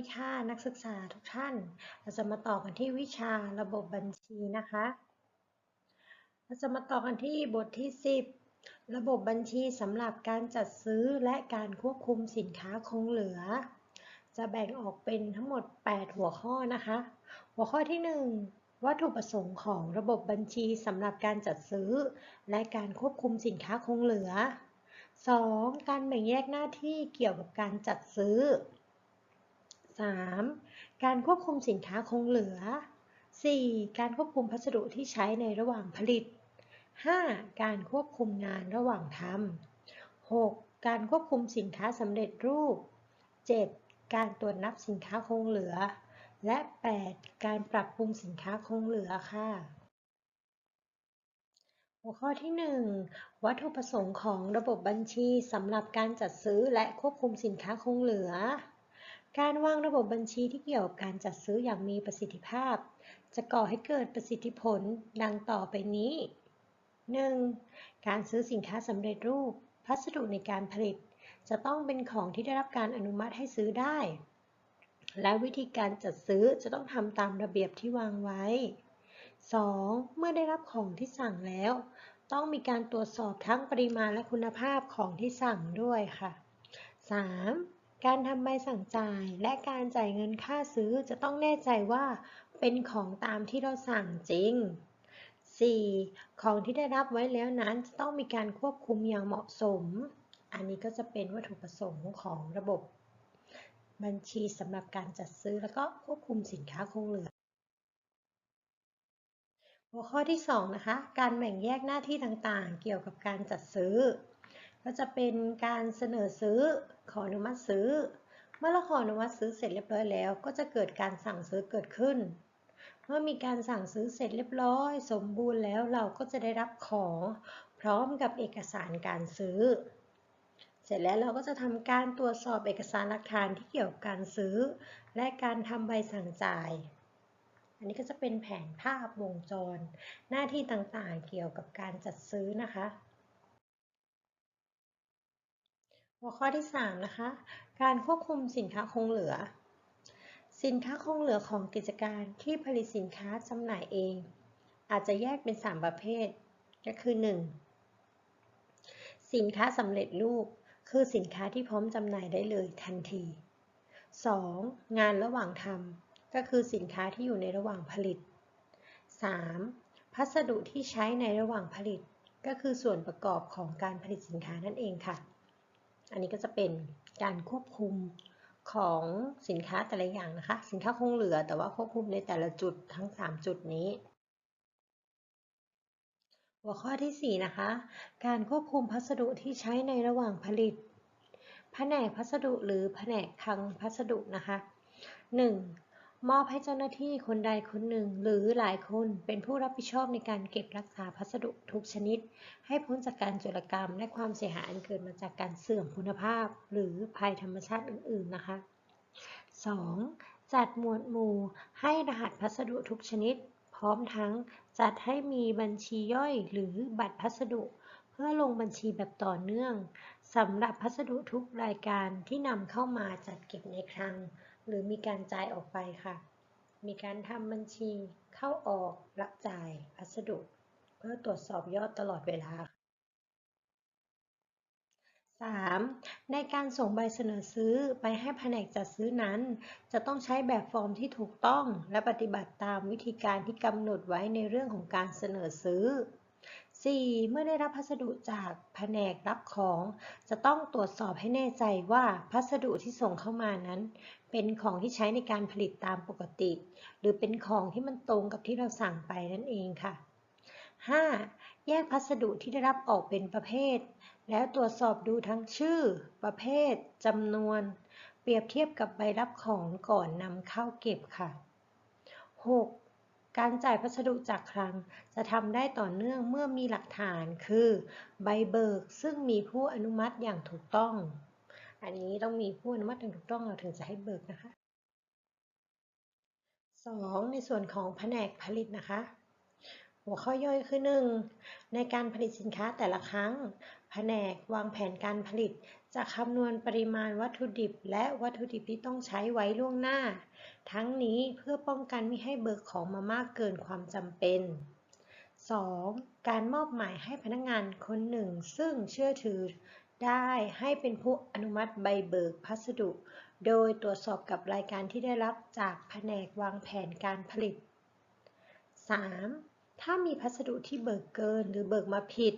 ดีค่ะ นักศึกษาทุกท่าน เราจะมาต่อกันที่วิชาระบบบัญชีนะคะ เราจะมาต่อกันที่บทที่ 10 ระบบบัญชีสำหรับการจัดซื้อและการควบคุมสินค้าคงเหลือ จะแบ่งออกเป็นทั้งหมด 8 หัวข้อนะคะ หัวข้อที่ 1 วัตถุประสงค์ของระบบบัญชีสำหรับการจัดซื้อ และการควบคุมสินค้าคงเหลือ 2. การแบ่งแยกหน้าที่เกี่ยวกับการจัดซื้อ 3. การควบคุมสินค้าคงเหลือ 4. การควบคุมพัสดุที่ใช้ในระหว่างผลิต 5. การควบคุมงานระหว่างทำ 6. การควบคุมสินค้าสำเร็จรูป 7. การตรวจนับสินค้าคงเหลือ และ 8. การปรับปรุงสินค้าคงเหลือค่ะ หัวข้อที่ 1 วัตถุประสงค์ของระบบบัญชีสำหรับการจัดซื้อและควบคุมสินค้าคงเหลือ การวางระบบบัญชีที่เกี่ยวกับการจัดซื้ออย่างมีประสิทธิภาพ จะก่อให้เกิดประสิทธิผลดังต่อไปนี้ 1. การซื้อสินค้าสำเร็จรูป พัสดุในการผลิต จะต้องเป็นของที่ได้รับการอนุมัติให้ซื้อได้ และวิธีการจัดซื้อจะต้องทำตามระเบียบที่วางไว้ 2. เมื่อได้รับของที่สั่งแล้ว ต้องมีการตรวจสอบทั้งปริมาณและคุณภาพของที่สั่งด้วยค่ะ 3. การทำใบสั่งจ่ายและการจ่ายเงินค่าซื้อจะต้องแน่ใจว่าเป็นของตามที่เราสั่งจริง 4. ของที่ได้รับไว้แล้วนั้นจะต้องมีการควบคุมอย่างเหมาะสม อันนี้ก็จะเป็นวัตถุประสงค์ของระบบ บัญชีสำหรับการจัดซื้อแล้วก็ควบคุมสินค้าคงเหลือ หัวข้อที่ 2 นะคะ การแบ่งแยกหน้าที่ต่างๆ เกี่ยวกับการจัดซื้อ ก็จะเป็นการเสนอซื้อ ขออนุมัติซื้อ เมื่อเราขออนุมัติซื้อเสร็จเรียบร้อยแล้ว ก็จะเกิดการสั่งซื้อเกิดขึ้น เมื่อมีการสั่งซื้อเสร็จเรียบร้อย สมบูรณ์แล้วเราก็จะได้รับของพร้อมกับเอกสารการซื้อ เสร็จแล้วเราก็จะทำการตรวจสอบเอกสารหลักฐานที่เกี่ยวกับการซื้อ และการทำใบสั่งจ่ายอันนี้ก็จะเป็นแผนภาพวงจร หน้าที่ต่างๆเกี่ยวกับการจัดซื้อนะคะ หัวข้อที่ 3 นะคะ การควบคุมสินค้าคงเหลือ สินค้าคงเหลือของกิจการที่ผลิตสินค้าจำหน่ายเอง อาจจะแยกเป็น 3 ประเภท ก็คือ 1. สินค้าสำเร็จรูป คือสินค้าที่พร้อมจำหน่ายได้เลยทันที 2. งานระหว่างทำก็คือสินค้าที่อยู่ในระหว่างผลิต 3. พัสดุที่ใช้ในระหว่างผลิต ก็คือส่วนประกอบของการผลิตสินค้านั่นเองค่ะ อันนี้ก็จะเป็นการควบคุมของสินค้าแต่ละอย่างนะคะ สินค้าคงเหลือแต่ว่าควบคุมในแต่ละจุดทั้ง 3 จุดนี้ หัวข้อที่ 4 นะคะ การควบคุมพัสดุที่ใช้ในระหว่างผลิต แผนกพัสดุหรือแผนกคลังพัสดุนะคะ 1. มอบให้เจ้าหน้าที่คนใดคนหนึ่งหรือหลายคนเป็นผู้รับผิดชอบในการเก็บรักษาพัสดุทุกชนิด ให้พ้นจากการโจรกรรมและความเสียหายอันเกิดมาจากการเสื่อมคุณภาพ หรือภัยธรรมชาติอื่น ๆ นะคะ 2. จัดหมวดหมู่ให้รหัสพัสดุทุกชนิด พร้อมทั้งจัดให้มีบัญชีย่อยหรือบัตรพัสดุ เพื่อลงบัญชีแบบต่อเนื่องสำหรับพัสดุทุกรายการที่นำเข้ามาจัดเก็บในคลัง หรือมีการจ่ายออกไปค่ะ มีการทำบัญชีเข้าออกรับจ่ายพัสดุ เพื่อตรวจสอบยอดตลอดเวลา 3. ในการส่งใบเสนอซื้อไปให้แผนกจัดซื้อนั้น จะต้องใช้แบบฟอร์มที่ถูกต้อง และปฏิบัติตามวิธีการที่กำหนดไว้ในเรื่องของการเสนอซื้อ 4. เมื่อได้รับพัสดุจากแผนกรับของ จะต้องตรวจสอบให้แน่ใจว่าพัสดุที่ส่งเข้ามานั้น เป็นของที่ใช้ในการผลิตตามปกติ หรือเป็นของที่มันตรงกับที่เราสั่งไปนั่นเองค่ะ 5. แยกพัสดุที่ได้รับออกเป็นประเภท แล้วตรวจสอบดูทั้งชื่อ ประเภทจำนวน เปรียบเทียบกับใบรับของก่อนนำเข้าเก็บค่ะ 6. การจ่ายพัสดุจากคลังจะทำได้ต่อเนื่องเมื่อมีหลักฐานคือ ใบเบิกซึ่งมีผู้อนุมัติอย่างถูกต้อง อันนี้ต้องมีผู้อนุมัติอย่างถูกต้องเราถึงจะให้เบิกนะคะ 2. ในส่วนของแผนกผลิตนะคะ หัวข้อย่อยคือ 1. ในการผลิตสินค้าแต่ละครั้ง แผนกวางแผนการผลิต จะคำนวณปริมาณวัตถุดิบ และวัตถุดิบที่ต้องใช้ไว้ล่วงหน้า ทั้งนี้เพื่อป้องกันไม่ให้เบิกของมามากเกินความจำเป็น 2. การมอบหมายให้พนักงานคนหนึ่ง ซึ่งเชื่อถือ ได้ให้เป็นผู้อนุมัติใบเบิกพัสดุ โดยตรวจสอบกับรายการที่ได้รับจากแผนกวางแผนการผลิต 3. ถ้ามีพัสดุที่เบิกเกินหรือเบิกมาผิด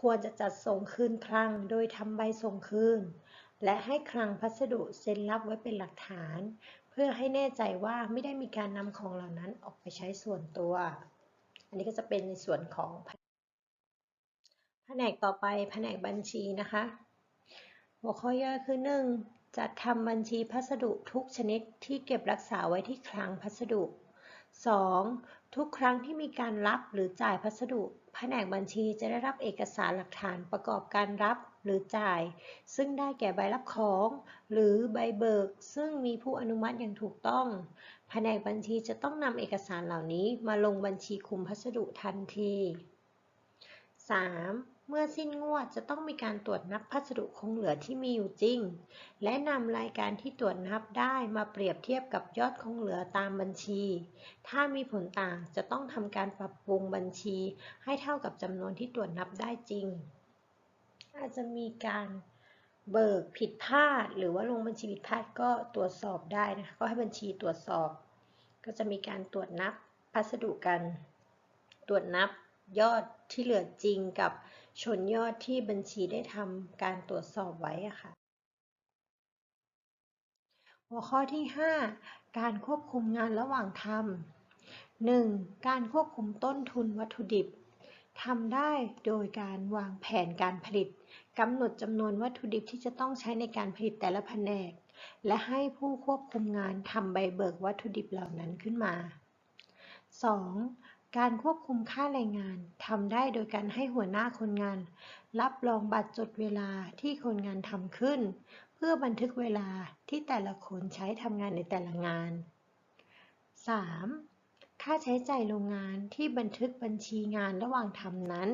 ควรจะจัดส่งคืนคลังโดยทำใบส่งคืน และให้คลังพัสดุเซ็นรับไว้เป็นหลักฐาน เพื่อให้แน่ใจว่าไม่ได้มีการนำของเหล่านั้นออกไปใช้ส่วนตัว อันนี้ก็จะเป็นในส่วนของ แผนกต่อไปแผนกบัญชีนะคะ หัวข้อย่อยคือ 1. จัดทำบัญชีพัสดุทุกชนิดที่เก็บรักษาไว้ที่คลังพัสดุ 2. ทุกครั้งที่มีการรับหรือจ่ายพัสดุ แผนกบัญชีจะได้รับเอกสารหลักฐานประกอบการรับหรือจ่าย ซึ่งได้แก่ใบรับของ หรือใบเบิก ซึ่งมีผู้อนุมัติอย่างถูกต้อง แผนกบัญชีจะต้องนำเอกสารเหล่านี้มาลงบัญชีคุมพัสดุทันที 3. เมื่อสิ้นงวดจะต้องมีการตรวจนับพัสดุคงเหลือที่มีอยู่จริง และนำรายการที่ตรวจนับได้มาเปรียบเทียบกับยอดคงเหลือตามบัญชี ถ้ามีผลต่างจะต้องทำการปรับปรุงบัญชี ให้เท่ากับจำนวนที่ตรวจนับได้จริง อาจจะมีการเบิกผิดพลาด หรือว่าลงบัญชีผิดพลาดก็ตรวจสอบได้นะคะก็ให้บัญชีตรวจสอบ ก็จะมีการตรวจนับพัสดุกัน ตรวจนับ ยอดที่เหลือจริงกับชนยอดที่บัญชีได้ทำการตรวจสอบไว้ค่ะ หัวข้อที่ 5 การควบคุมงานระหว่างทำ 1. การควบคุมต้นทุนวัตถุดิบทำได้โดยการวางแผนการผลิตกำหนดจำนวนวัตถุดิบที่จะต้องใช้ในการผลิตแต่ละแผนก และให้ผู้ควบคุมงานทำใบเบิกวัตถุดิบเหล่านั้นขึ้นมา 2. การควบคุมค่าแรงงานทำได้โดยการให้หัวหน้าคนงาน รับรองบัตรจดเวลาที่คนงานทำขึ้น เพื่อบันทึกเวลาที่แต่ละคนใช้ทำงานในแต่ละงาน 3. ค่าใช้จ่ายโรงงานที่บันทึกบัญชีงานระหว่างทำนั้น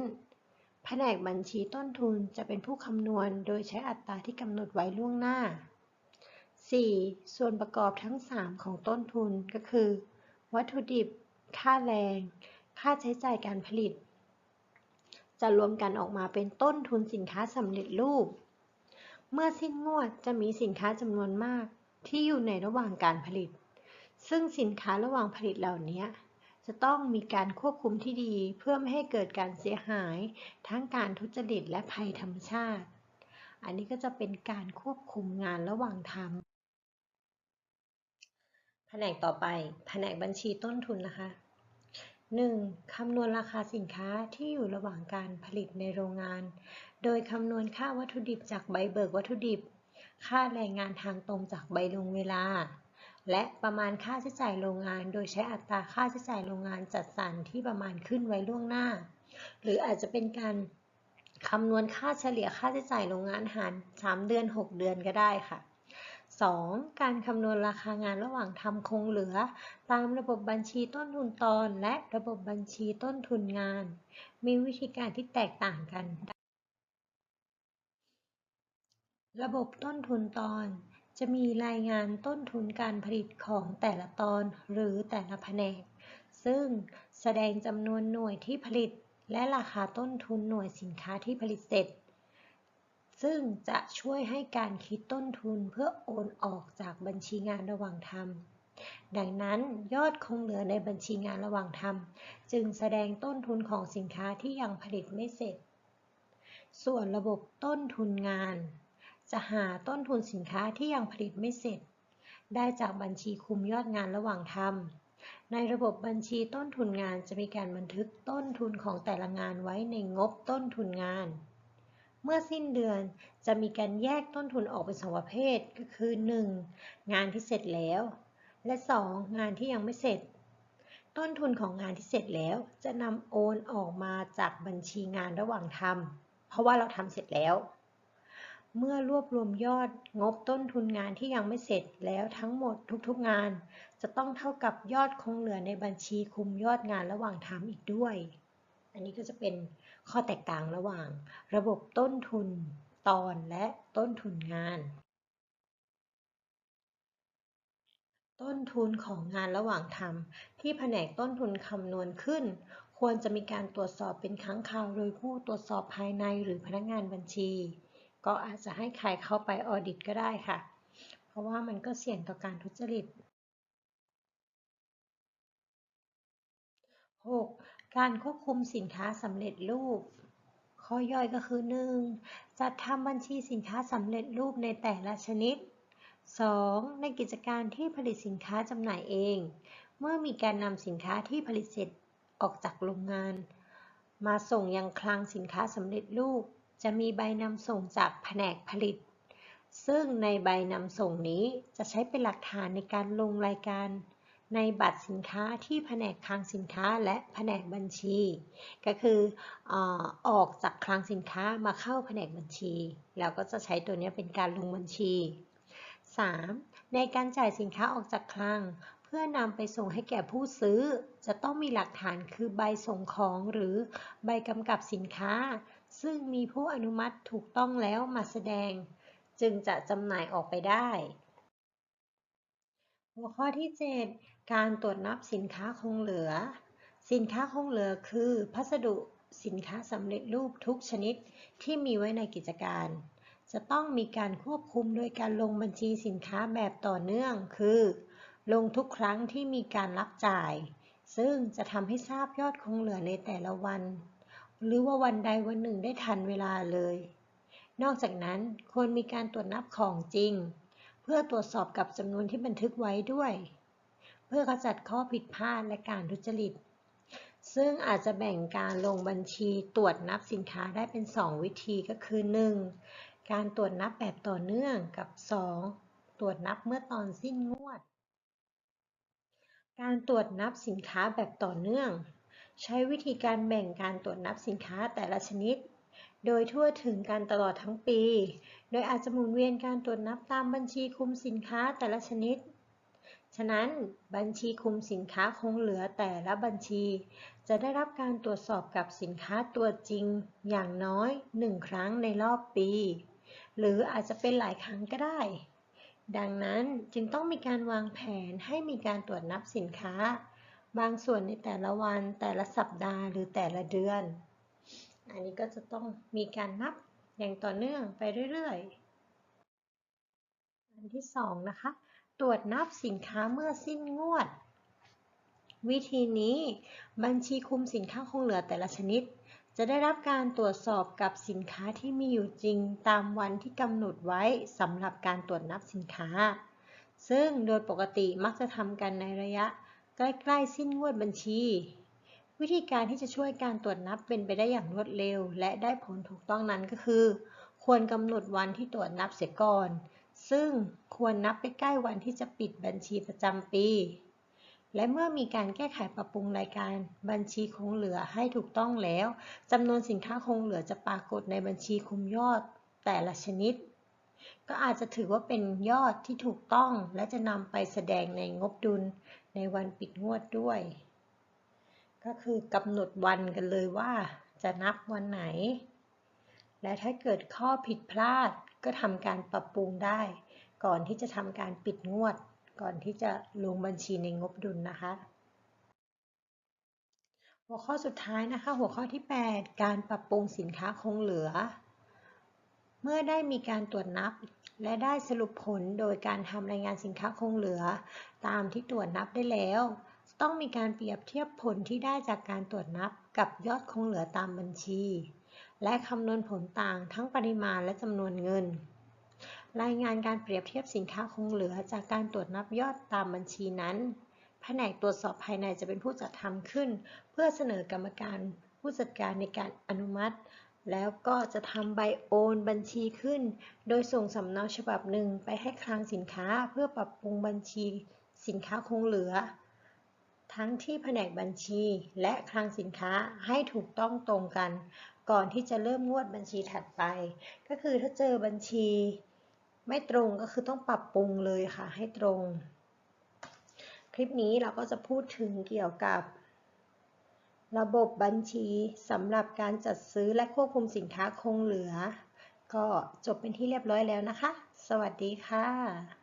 แผนกบัญชีต้นทุนจะเป็นผู้คำนวณโดยใช้อัตราที่กำหนดไว้ล่วงหน้า 4. ส่วนประกอบทั้ง 3 ของต้นทุนก็คือ วัตถุดิบ ค่าแรง ค่าใช้จ่ายการผลิต จะรวมกันออกมาเป็นต้นทุนสินค้าสำเร็จรูป เมื่อสิ้นงวดจะมีสินค้าจำนวนมากที่อยู่ในระหว่างการผลิต ซึ่งสินค้าระหว่างผลิตเหล่านี้จะต้องมีการควบคุมที่ดีเพื่อไม่ให้เกิดการเสียหาย ทั้งการทุจริตและภัยธรรมชาติ อันนี้ก็จะเป็นการควบคุมงานระหว่างทำแผนกต่อไป แผนกบัญชีต้นทุนนะคะ 1. คำนวณราคาสินค้าที่อยู่ระหว่างการผลิตในโรงงาน โดยคำนวณค่าวัตถุดิบจากใบเบิกวัตถุดิบ ค่าแรงงานทางตรงจากใบลงเวลา และประมาณค่าใช้จ่ายโรงงาน โดยใช้อัตราค่าใช้จ่ายโรงงานจัดสรรที่ประมาณขึ้นไว้ล่วงหน้า หรืออาจจะเป็นการคำนวณค่าเฉลี่ยค่าใช้จ่ายโรงงานหาร 3 เดือน 6 เดือนก็ได้ค่ะ 2. การคำนวณราคางานระหว่างทำคงเหลือ ตามระบบบัญชีต้นทุนตอน และระบบบัญชีต้นทุนงาน มีวิธีการที่แตกต่างกัน ระบบต้นทุนตอน จะมีรายงานต้นทุนการผลิตของแต่ละตอนหรือแต่ละแผนก ซึ่งแสดงจำนวนหน่วยที่ผลิต และราคาต้นทุนหน่วยสินค้าที่ผลิตเสร็จ ซึ่งจะช่วยให้การคิดต้นทุนเพื่อโอนออกจากบัญชีงานระหว่างทำ ดังนั้นยอดคงเหลือในบัญชีงานระหว่างทำจึงแสดงต้นทุนของสินค้าที่ยังผลิตไม่เสร็จ ส่วนระบบต้นทุนงาน จะหาต้นทุนสินค้าที่ยังผลิตไม่เสร็จ ได้จากบัญชีคุมยอดงานระหว่างทำในระบบบัญชีต้นทุนงานจะมีการบันทึกต้นทุนของแต่ละงานไว้ในงบต้นทุนงาน เมื่อสิ้นเดือนจะมีการแยกต้นทุนออกเป็นสองประเภทก็คือ 1. งานที่เสร็จแล้ว และ 2. งานที่ยังไม่เสร็จ ต้นทุนของงานที่เสร็จแล้วจะนำโอนออกมาจากบัญชีงานระหว่างทำเพราะว่าเราทำเสร็จแล้ว เมื่อรวบรวมยอดงบต้นทุนงานที่ยังไม่เสร็จแล้วทั้งหมดทุกๆงาน จะต้องเท่ากับยอดคงเหลือในบัญชีคุมยอดงานระหว่างทำอีกด้วย อันนี้ก็จะเป็นข้อแตกต่างระหว่าง ระบบต้นทุนตอนและต้นทุนงาน ต้นทุนของงานระหว่างทำที่แผนกต้นทุนคำนวณขึ้น ควรจะมีการตรวจสอบเป็นครั้งคราวโดยผู้ตรวจสอบภายในหรือพนักงานบัญชี ก็อาจจะให้ใครเข้าไปออดิตก็ได้ค่ะ เพราะว่ามันก็เสี่ยงต่อการทุจริต 6. การควบคุมสินค้าสำเร็จรูป ข้อย่อยก็คือ 1. จัดทำบัญชีสินค้าสำเร็จรูปในแต่ละชนิด 2. ในกิจการที่ผลิตสินค้าจำหน่ายเอง เมื่อมีการนำสินค้าที่ผลิตเสร็จออกจากโรงงาน มาส่งยังคลังสินค้าสำเร็จรูป จะมีใบนำส่งจากแผนกผลิต ซึ่งในใบนำส่งนี้จะใช้เป็นหลักฐานในการลงรายการ ในบัตรสินค้าที่แผนกคลังสินค้าและแผนกบัญชี ก็คือออกจากคลังสินค้ามาเข้าแผนกบัญชี แล้วก็จะใช้ตัวนี้เป็นการลงบัญชี 3. ในการจ่ายสินค้าออกจากคลัง เพื่อนำไปส่งให้แก่ผู้ซื้อ จะต้องมีหลักฐานคือใบส่งของหรือใบกำกับสินค้า ซึ่งมีผู้อนุมัติถูกต้องแล้วมาแสดง จึงจะจำหน่ายออกไปได้ หัวข้อที่ 7 การตรวจนับสินค้าคงเหลือ สินค้าคงเหลือคือ พัสดุสินค้าสำเร็จรูปทุกชนิดที่มีไว้ในกิจการ จะต้องมีการควบคุมโดยการลงบัญชีสินค้าแบบต่อเนื่อง คือ ลงทุกครั้งที่มีการรับจ่าย ซึ่งจะทำให้ทราบยอดคงเหลือในแต่ละวัน หรือว่าวันใดวันหนึ่งได้ทันเวลาเลย นอกจากนั้นควรมีการตรวจนับของจริง เพื่อตรวจสอบกับจำนวนที่บันทึกไว้ด้วย เพื่อขจัดข้อผิดพลาดและการทุจริต ซึ่งอาจจะแบ่งการลงบัญชีตรวจนับสินค้าได้เป็น 2 วิธีก็คือ 1. การตรวจนับแบบต่อเนื่องกับ 2. ตรวจนับเมื่อตอนสิ้นงวด การตรวจนับสินค้าแบบต่อเนื่อง ใช้วิธีการแบ่งการตรวจนับสินค้าแต่ละชนิด โดยทั่วถึงการตลอดทั้งปี โดยอาจจะหมุนเวียนการตรวจนับตามบัญชีคุมสินค้าแต่ละชนิด ฉะนั้นบัญชีคุมสินค้าคงเหลือแต่ละบัญชี จะได้รับการตรวจสอบกับสินค้าตัวจริงอย่างน้อย 1 ครั้งในรอบปี หรืออาจจะเป็นหลายครั้งก็ได้ ดังนั้นจึงต้องมีการวางแผนให้มีการตรวจนับสินค้า บางส่วนในแต่ละวัน แต่ละสัปดาห์ หรือแต่ละเดือน อันนี้ก็จะต้องมีการนับอย่างต่อเนื่องไปเรื่อยๆ อันที่2นะคะ ตรวจนับสินค้าเมื่อสิ้นงวด วิธีนี้บัญชีคุมสินค้าคงเหลือแต่ละชนิด จะได้รับการตรวจสอบกับสินค้าที่มีอยู่จริงตามวันที่กำหนดไว้สำหรับการตรวจนับสินค้า ซึ่งโดยปกติมักจะทำกันในระยะใกล้ๆสิ้นงวดบัญชี วิธีการที่จะช่วยการตรวจนับเป็นไปได้อย่างรวดเร็ว และได้ผลถูกต้องนั้นก็คือ ควรกำหนดวันที่ตรวจนับเสียก่อน ซึ่งควรนับไปใกล้วันที่จะปิดบัญชีประจำปี และเมื่อมีการแก้ไขปรับปรุงรายการบัญชีคงเหลือให้ถูกต้องแล้วจำนวนสินค้าคงเหลือจะปรากฏในบัญชีคุมยอดแต่ละชนิด ก็อาจจะถือว่าเป็นยอดที่ถูกต้อง และจะนำไปแสดงในงบดุลในวันปิดงวดด้วย ก็คือกำหนดวันกันเลยว่าจะนับวันไหน และถ้าเกิดข้อผิดพลาดก็ทำการปรับปรุงได้ ก่อนที่จะทำการปิดงวด ก่อนที่จะลงบัญชีในงบดุลนะคะ หัวข้อสุดท้ายนะคะ หัวข้อที่ 8 การปรับปรุงสินค้าคงเหลือ เมื่อได้มีการตรวจนับและได้สรุปผลโดยการทำรายงานสินค้าคงเหลือ ตามที่ตรวจนับได้แล้ว ต้องมีการเปรียบเทียบผลที่ได้จากการตรวจนับกับยอดคงเหลือตามบัญชี และคำนวณผลต่างทั้งปริมาณและจำนวนเงิน รายงานการเปรียบเทียบสินค้าคงเหลือจากการตรวจนับยอดตามบัญชีนั้น แผนกตรวจสอบภายในจะเป็นผู้จัดทำขึ้น เพื่อเสนอกรรมการผู้จัดการในการอนุมัติ แล้วก็จะทำใบโอนบัญชีขึ้น โดยส่งสำเนาฉบับหนึ่งไปให้คลังสินค้าเพื่อปรับปรุงบัญชี สินค้าคงเหลือ ทั้งที่แผนกบัญชีและคลังสินค้าให้ถูกต้องตรงกัน ก่อนที่จะเริ่มงวดบัญชีถัดไป ก็คือถ้าเจอบัญชี ไม่ตรงก็คือต้องปรับปรุงเลยค่ะให้ตรง คลิปนี้เราก็จะพูดถึงเกี่ยวกับ ระบบบัญชีสำหรับการจัดซื้อและควบคุมสินค้าคงเหลือ ก็จบเป็นที่เรียบร้อยแล้วนะคะ สวัสดีค่ะ